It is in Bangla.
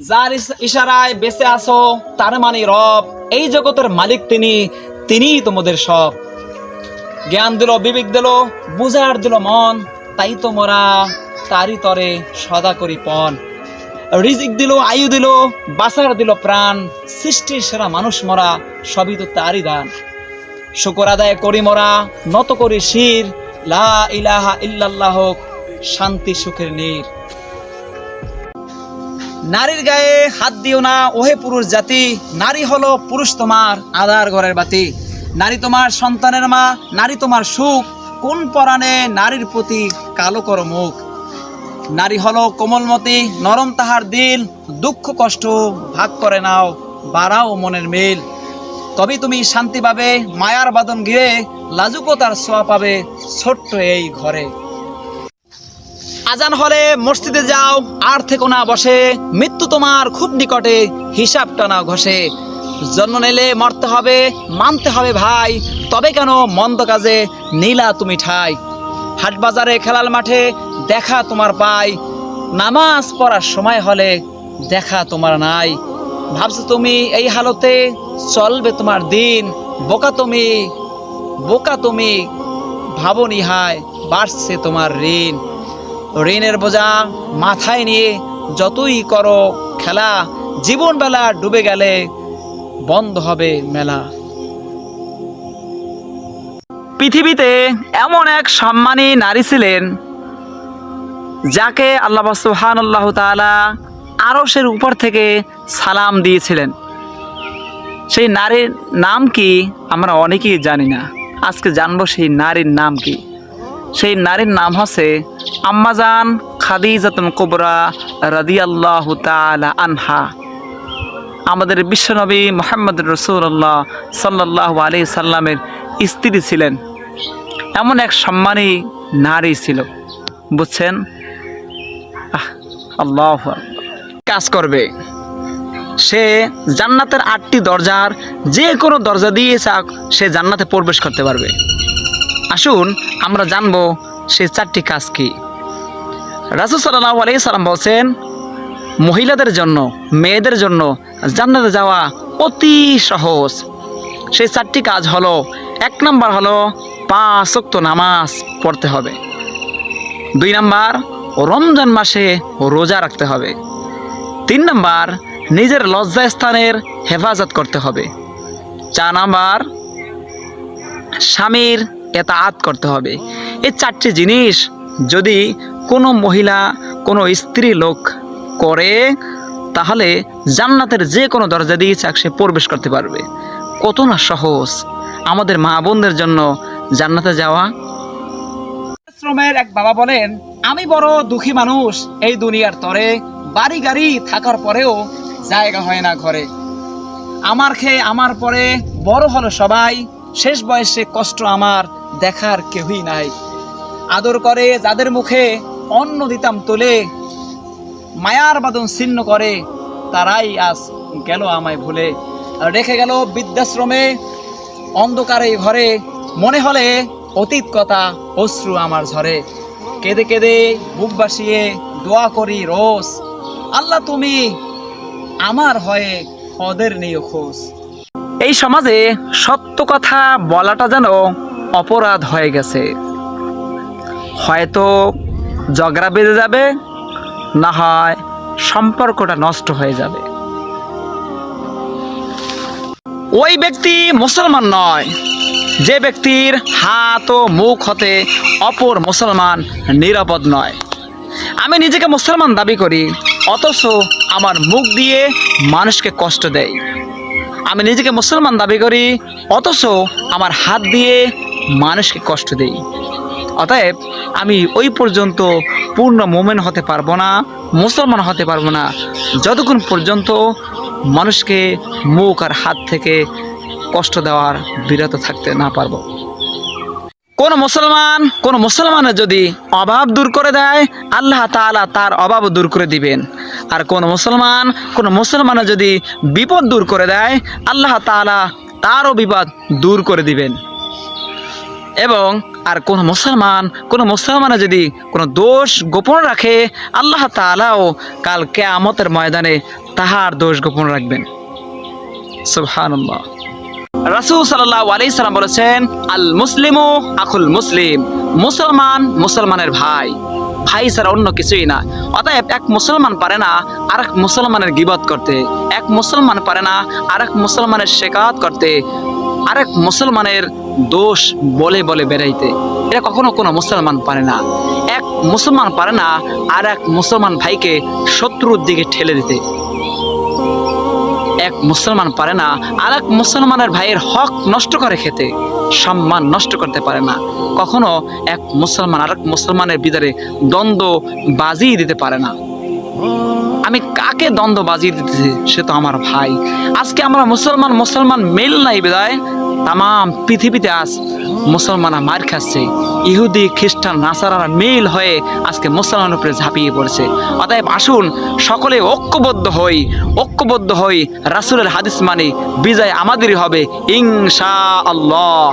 যার ইশারায় বেঁচে আছো, তার মানে রব। এই জগতের মালিক তিনি, তিনিই তোমাদের সব। জ্ঞান দিল, বিবেক দিল, বুঝার দিল মন, তাই তো মোরা তারি তরে সদা করি পণ। রিজিক দিল, আয়ু দিল বাসার দিল প্রাণ, সৃষ্টির সেরা মানুষ মরা, সবই তো তারই দান। শুকর আদায় করি মরা, নত করি শির, লা ইলাহা ইল্লাল্লাহ শান্তি সুখের নীর। নারীর গায়ে হাত দিও না, ওহে পুরুষ জাতি। নারী হলো পুরুষ তোমার আধার ঘরের বাতি। নারী তোমার সন্তানের মা, নারী তোমার সুখ। কোন পরাণে নারীর প্রতি কালো করো মুখ? নারী হলো কোমলমতি, নরম তাহার দিল। দুঃখ কষ্ট ভাগ করে নাও, বাড়াও মনের মিল। তবে তুমি শান্তি পাবে, মায়ার বাদন ঘিরে লাজুকতার ছোঁয়া পাবে ছোট্ট এই ঘরে। আজান হলে মসজিদে যাও, আর থেকো না বসে। মৃত্যু তোমার খুব নিকটে, হিসাব টানা ঘষে। জন্ম নিলে মরতে হবে, মানতে হবে ভাই, তবে কেন মন্দ কাজে নীলা তুমি ঠাই। হাট বাজারে খেলার মাঠে দেখা তোমার পাই, নামাজ পড়ার সময় হলে দেখা তোমার নাই। ভাবছ তুমি এই হালতে চলবে তোমার দিন, বোকা তুমি বোকা তুমি ভাবনি হায় বাড়ছে তোমার ঋণ। ঋণের বোঝা মাথায় নিয়ে যতই করো খেলা জীবন বেলা ডুবে গেলে বন্ধ হবে মেলা। পৃথিবীতে এমন এক সম্মানী নারী ছিলেন, যাকে আল্লাহ সুহান আল্লাহ তালা আরসের উপর থেকে সালাম দিয়েছিলেন। সেই নারীর নাম কি আমরা অনেকেই জানি না। আজকে জানব সেই নারীর নাম কি। সেই নারীর নাম হচ্ছে আম্মাজান খাদিজাতুন কুবরা রাদিয়াল্লাহু তাআলা আনহা। আমাদের বিশ্বনবী মোহাম্মদ রসুল্লাহ সাল্লাহ আলি সাল্লামের স্ত্রী ছিলেন। এমন এক সম্মানী নারী ছিল। বুঝছেন? আল্লাহ কাজ করবে। সে জান্নাতের আটটি দরজার যে কোনো দরজা দিয়ে সে জান্নাতে প্রবেশ করতে পারবে। আসুন, আমরা জানব সে চারটি কাজ কি। রাসুল সাল্লাহ আলি সাল্লাম বলছেন, মহিলাদের জন্য, মেয়েদের জন্য জান্নাতে যাওয়া অতি সহজ। সেই চারটি কাজ হলো, এক নাম্বার হলো পাঁচ ওয়াক্ত নামাজ পড়তে হবে। দুই নাম্বার, রমজান মাসে রোজা রাখতে হবে। তিন নাম্বার, নিজের লজ্জা স্থানের হেফাজত করতে হবে। চার নাম্বার, স্বামীর এতাআত করতে হবে। এই চারটি জিনিস যদি কোনো মহিলা, কোনো স্ত্রী লোক করে, তাহলে জান্নাতের যে কোনো দরজা দিয়ে চাক সে প্রবেশ করতে পারবে। কত না সহজ। আমাদের মা বোনদের জন্য জান্নাতে যাওয়া। শ্রমের এক বাবা বলেন, আমি বড় দুঃখী মানুষ। এই দুনিয়ার তরে বাড়ি গাড়ি থাকার পরেও জায়গা হয় না ঘরে। আমার খেয়ে আমার পরে বড় হলো সবাই। শেষ বয়সে কষ্ট আমার দেখার কেউই নাই। আদর করে যাদের মুখে অন্ন দিতাম তোলে, মায়ার বাদন ছিন্ন করে, তারাই আজ গেল আমায় ভুলে। রেখে গেল বৃদ্ধাশ্রমে, অন্ধকারে ঘরে। মনে হলে অতীত কথা, অশ্রু আমার ঝরে। কেঁদে কেঁদে বুক বাসিয়ে দোয়া করি রোজ। আল্লাহ তুমি আমার হয়ে ওদের নিয়ে খোঁজ। এই সমাজে সত্য কথা বলাটা যেন অপরাধ হয়ে গেছে। হয়তো ঝগড়া বেঁধে যাবে, না হয় সম্পর্কটা নষ্ট হয়ে যাবে। ওই ব্যক্তি মুসলমান নয়। যে ব্যক্তির হাত ও মুখ হতে অপর মুসলমান নিরাপদ নয়। আমি নিজেকে মুসলমান দাবি করি, অথচ আমার মুখ দিয়ে মানুষকে কষ্ট দেয়। আমি নিজেকে মুসলমান দাবি করি, অথচ আমার হাত দিয়ে মানুষকে কষ্ট দেই। অতএব আমি ওই পর্যন্ত পূর্ণ মোমেন হতে পারব না, মুসলমান হতে পারব না। যতক্ষণ পর্যন্ত মানুষকে মুখ আর হাত থেকে কষ্ট দেওয়ার বিরত থাকতে না পারব। কোন মুসলমান, কোন মুসলমানের যদি অভাব দূর করে দেয়, আল্লাহ তাআলা তার অভাব দূর করে দিবেন। আর কোন মুসলমান, কোন মুসলমানের যদি বিপদ দূর করে দেয়, আল্লাহ তাআলা তারও বিপদ দূর করে দিবেন। এবং আর কোন মুসলমান, কোন মুসলমানে যদি কোনো দোষ গোপন রাখে, আল্লাহ তাআলাও কাল কেয়ামতের ময়দানে তাহার দোষ গোপন রাখবেন। সুবহানাল্লাহ। রাসূল সাল্লাম বলেছেন আল মুসলিমু আখুল মুসলিম। মুসলমান মুসলমানের ভাই। ভাই ছাড়া অন্য কিছুই না। অতএব এক মুসলমান পারে না আর এক মুসলমানের গিবত করতে। এক মুসলমান পারে না আর এক মুসলমানের শেকাত করতে। আরেক মুসলমানের দোষ বলে বলে বেড়াইতে। এটা কখনো কোনো মুসলমান পারে না। এক মুসলমান পারে না আর এক মুসলমান ভাইকে শত্রুর দিকে ঠেলে দিতে। এক মুসলমান পারে না আর এক মুসলমানের ভাইয়ের হক নষ্ট করে খেতে, সম্মান নষ্ট করতে পারে না। কখনো এক মুসলমান আর এক মুসলমানের ভিতরে দ্বন্দ্ব বাজিয়ে দিতে পারে না। আমি কাকে দ্বন্দ্ব বাজিয়ে দিতেছি সে তো আমার ভাই। আজকে আমরা মুসলমান মুসলমান মিল নাই বিদায়। তাম পৃথিবীতে আজ মুসলমানরা মার খাচ্ছে। ইহুদি, খ্রিস্টান, নাসারারা মিল হয়ে আজকে মুসলমানের উপরে ঝাঁপিয়ে পড়ছে। অতএব আসুন, সকলে ঐক্যবদ্ধ হই ঐক্যবদ্ধ হই, রাসূলের হাদিস মানে বিজয় আমাদেরই হবে ইনশা আল্লাহ